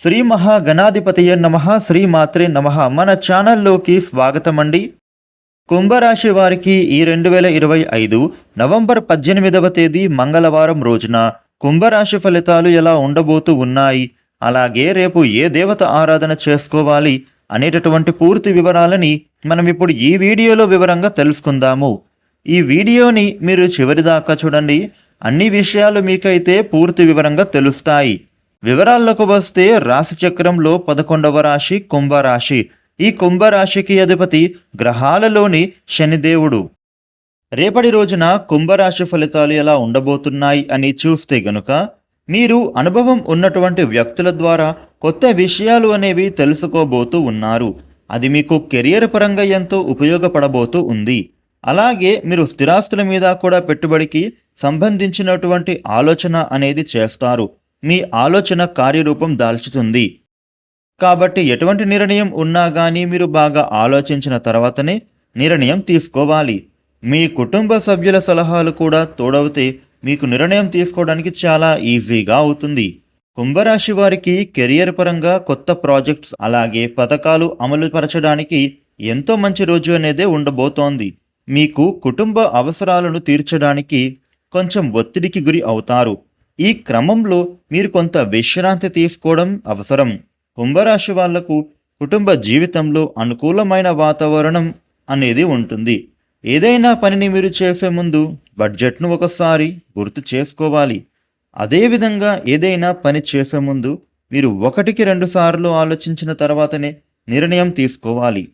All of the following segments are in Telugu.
శ్రీ మహాగణాధిపతయ నమ శ్రీ మాత్రే నమ. మన ఛానల్లోకి స్వాగతం అండి కుంభరాశి వారికి ఈ రెండు వేల ఇరవై ఐదు నవంబర్ పద్దెనిమిదవ తేదీ మంగళవారం రోజున కుంభరాశి ఫలితాలు ఎలా ఉండబోతూ ఉన్నాయి? అలాగే రేపు ఏ దేవత ఆరాధన చేసుకోవాలి అనేటటువంటి పూర్తి వివరాలని మనం ఇప్పుడు ఈ వీడియోలో వివరంగా తెలుసుకుందాము. ఈ వీడియోని మీరు చివరిదాకా చూడండి. అన్ని విషయాలు మీకైతే పూర్తి వివరంగా తెలుస్తాయి. వివరాల్లోకి వస్తే రాశి చక్రంలో పదకొండవ రాశి కుంభరాశి ఈ కుంభరాశికి అధిపతి గ్రహాలలోని శనిదేవుడు రేపటి రోజున కుంభరాశి ఫలితాలు ఎలా ఉండబోతున్నాయి అని చూస్తే గనుక మీరు అనుభవం ఉన్నటువంటి వ్యక్తుల ద్వారా కొత్త విషయాలు అనేవి తెలుసుకోబోతూ ఉన్నారు. అది మీకు కెరియర్ పరంగా ఎంతో ఉపయోగపడబోతూ ఉంది. అలాగే మీరు స్థిరాస్తుల మీద కూడా పెట్టుబడికి సంబంధించినటువంటి ఆలోచన అనేది చేస్తారు. మీ ఆలోచన కార్యరూపం దాల్చుతుంది. కాబట్టి ఎటువంటి నిర్ణయం ఉన్నా కానీ మీరు బాగా ఆలోచించిన తర్వాతనే నిర్ణయం తీసుకోవాలి. మీ కుటుంబ సభ్యుల సలహాలు కూడా తోడవుతే మీకు నిర్ణయం తీసుకోవడానికి చాలా ఈజీగా అవుతుంది. కుంభరాశి వారికి కెరియర్ పరంగా కొత్త ప్రాజెక్ట్స్ అలాగే పథకాలు అమలుపరచడానికి ఎంతో మంచి రోజు అనేదే ఉండబోతోంది. మీకు కుటుంబ అవసరాలను తీర్చడానికి కొంచెం ఒత్తిడికి గురి అవుతారు. ఈ క్రమంలో మీరు కొంత విశ్రాంతి తీసుకోవడం అవసరం. కుంభరాశి వాళ్ళకు కుటుంబ జీవితంలో అనుకూలమైన వాతావరణం అనేది ఉంటుంది. ఏదైనా పనిని మీరు చేసే ముందు బడ్జెట్ను ఒకసారి గుర్తు చేసుకోవాలి. అదేవిధంగా ఏదైనా పని చేసే ముందు మీరు ఒకటికి రెండు సార్లు ఆలోచించిన తర్వాతనే నిర్ణయం తీసుకోవాలి.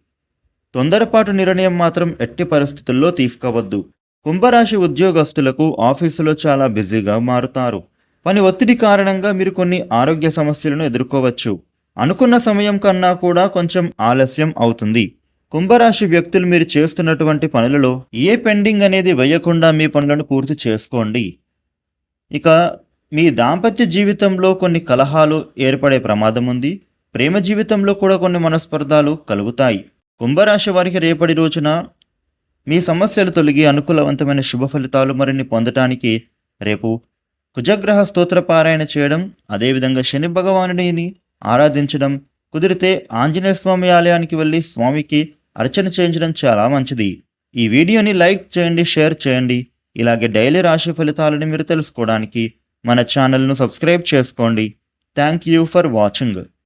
తొందరపాటు నిర్ణయం మాత్రం ఎట్టి పరిస్థితుల్లో తీసుకోవద్దు. కుంభరాశి ఉద్యోగస్తులకు ఆఫీసులో చాలా బిజీగా మారుతారు. పని ఒత్తిడి కారణంగా మీరు కొన్ని ఆరోగ్య సమస్యలను ఎదుర్కోవచ్చు. అనుకున్న సమయం కన్నా కూడా కొంచెం ఆలస్యం అవుతుంది. కుంభరాశి వ్యక్తులు మీరు చేస్తున్నటువంటి పనులలో ఏ పెండింగ్ అనేది వేయకుండా మీ పనులను పూర్తి చేసుకోండి. ఇక మీ దాంపత్య జీవితంలో కొన్ని కలహాలు ఏర్పడే ప్రమాదం ఉంది. ప్రేమ జీవితంలో కూడా కొన్ని మనస్పర్ధాలు కలుగుతాయి. కుంభరాశి వారికి రేపటి రోజున మీ సమస్యలు తొలగి అనుకూలవంతమైన శుభ ఫలితాలు మరిన్ని పొందటానికి రేపు కుజగ్రహ స్తోత్ర పారాయణ చేయడం అదేవిధంగా శని భగవానుడిని ఆరాధించడం కుదిరితే ఆంజనేయ స్వామి ఆలయానికి వెళ్ళి స్వామికి అర్చన చేయించడం చాలా మంచిది. ఈ వీడియోని లైక్ చేయండి షేర్ చేయండి. ఇలాగే డైలీ రాశి ఫలితాలను మీరు తెలుసుకోవడానికి మన ఛానల్ను సబ్స్క్రైబ్ చేసుకోండి. Thank you for watching.